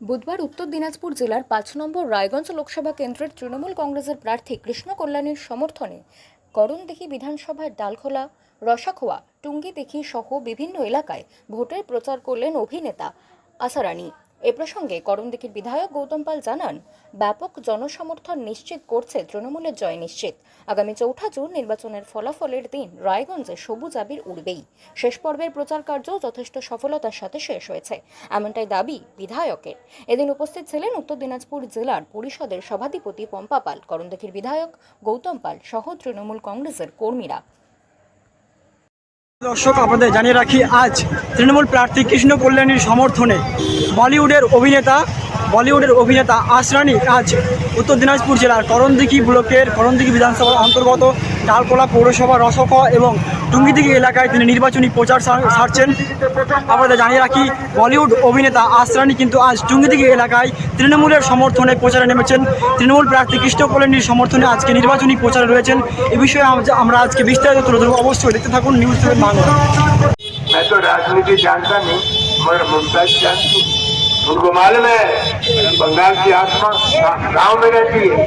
বুধবার উত্তর দিনাজপুর জেলার পাঁচ নম্বর রায়গঞ্জ লোকসভা কেন্দ্রের তৃণমূল কংগ্রেসের প্রার্থী কৃষ্ণ কল্যাণীর সমর্থনে করণদিঘি বিধানসভার ডালখোলা, রসাখোয়া টুঙ্গিদিঘি সহ বিভিন্ন এলাকায় ভোটের প্রচার করলেন অভিনেতা আসারানী এ প্রসঙ্গে করণদিঘির বিধায়ক গৌতম পাল জানান, ব্যাপক জনসমর্থন নিশ্চিত করছে তৃণমূলের জয় নিশ্চিত। আগামী চৌঠা জুন নির্বাচনের ফলাফলের দিন রায়গঞ্জে সবুজ আবির উড়বেই। শেষ পর্বের প্রচার কার্য যথেষ্ট সফলতার সাথে শেষ হয়েছে, এমনটাই দাবি বিধায়কের। এদিন উপস্থিত ছিলেন উত্তর দিনাজপুর জেলার পরিষদের সভাধিপতি পম্পা পাল করণদিঘির বিধায়ক গৌতম পাল সহ তৃণমূল কংগ্রেসের কর্মীরা। দর্শক, আপনাদের জানিয়ে রাখি, আজ তৃণমূল প্রার্থী কৃষ্ণ কল্যাণীর সমর্থনে বলিউডের অভিনেতা বলিউডের অভিনেতা আসরানি আজ উত্তর দিনাজপুর জেলার করণদিঘি ব্লকের, করণদিঘি বিধানসভার অন্তর্গত ডালকোলা পৌরসভা রসক এবং টুঙ্গিদিঘি এলাকায় তিনি নির্বাচনী প্রচার সা- সারছেন আপনাদের জানিয়ে রাখি বলিউড অভিনেতা আসরানি কিন্তু আজ টুঙ্গিদিঘি এলাকায় তৃণমূলের সমর্থনে প্রচারে নেমেছেন তৃণমূল প্রার্থী কৃষ্ণ কল্যাণীর সমর্থনে আজকে নির্বাচনী প্রচারে রয়েছেন এ বিষয়ে আম- আমরা আজকে বিস্তারিত তুলে ধরবো অবশ্যই দেখতে থাকুন নিউজ সেভেন বাংলা मैं तो राजनीति जानता नहीं मगर मुमताज जानती हूँ। उनको मालूम है बंगाल की आत्मा गांव में रहती है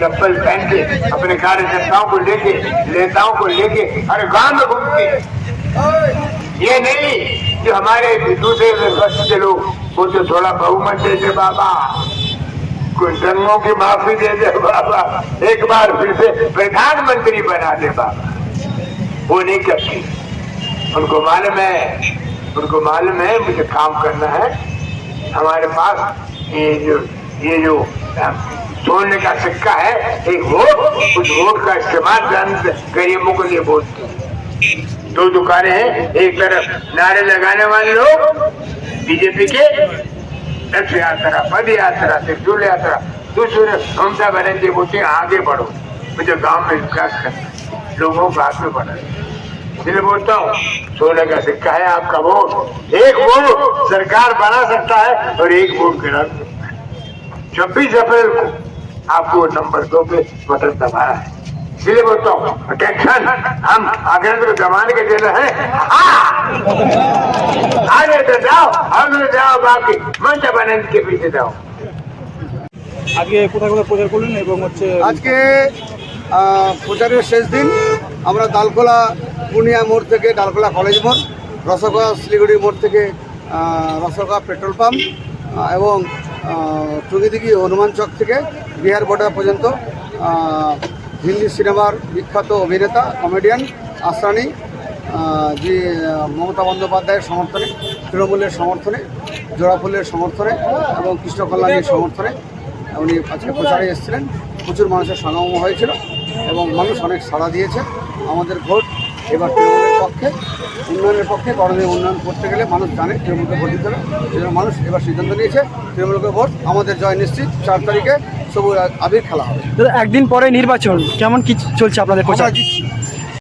चप्पल पहन के, अपने कार्यकर्ताओं को लेके, नेताओं को लेके, हर गाँव में घूमती। ये नहीं कि हमारे दूसरे के लोग, वो तो थोड़ा बहुमत दे दे बाबा। रंगों की माफ़ी दे दे बाबा। एक बार फिर से प्रधानमंत्री बना दे बाबा। वो नहीं करती। उनको मालूम है, उनको मालूम है, मुझे काम करना है। हमारे पास ये जो ये जो सोने का सिक्का है। एक वोट उस वोट का इस्तेमाल गरीबों के लिए बोलते। हैं दो दुकानें हैं, एक तरफ़ नारे लगाने वाले लोग, बीजेपी के रथ यात्रा, पद यात्रा, त्रिशूल यात्रा, दूसरे ममता बनर्जी बोलते हैं, आगे बढ़ो। मुझे गाँव में विकास करना लोगों को में बढ़ाना इसलिए बोलता हूँ सोने का सिक्का है आपका वोट। एक वोट सरकार बना सकता है और एक वोट गिरा सकता है। छब्बीस अप्रैल को आपको नंबर दो पे बटन दबाना है इसलिए बोलता हूँ टेंशन हम आगे तो जमाने के दिन है आगे तो जाओ हम तो जाओ बाकी ममता बनर्जी के पीछे जाओ আজকে কোথায় কোথায় প্রচার করলেন এবং হচ্ছে আজকে আহ, প্রচারের শেষ দিন আমরা ডালখোলা পুনিয়া মোড় থেকে ডালখোলা কলেজ মোড় রসগোয়া শিলিগুড়ি মোড় থেকে আহ, রসগোয়া পেট্রোল পাম্প আহ, এবং আহ, টুঙ্গিদিঘি হনুমান চক থেকে বিহার বর্ডার পর্যন্ত হিন্দি সিনেমার বিখ্যাত অভিনেতা কমেডিয়ান আসরানি যে মমতা বন্দ্যোপাধ্যায়ের সমর্থনে, তৃণমূলের সমর্থনে, জোড়াফুলের সমর্থনে এবং কৃষ্ণ কল্যাণীর সমর্থনে উনি আজকে প্রচারে এসেছিলেন। প্রচুর মানুষের সমাগম হয়েছিল এবং মানুষ অনেক সাড়া দিয়েছে। আমাদের ভোট এবার তৃণমূলের পক্ষে, উন্নয়নের পক্ষে করণীয় উন্নয়ন করতে গেলে মানুষ জানে তৃণমূলকে ভোট দিতে হবে। মানুষ এবার সিদ্ধান্ত নিয়েছে, তৃণমূলকে ভোট, আমাদের জয় নিশ্চিত, চার তারিখে সবুজ আবির খেলা হবে। দাদা, একদিন পরে নির্বাচন কেমন কি চলছে আপনাদের প্রচার? জিতছি।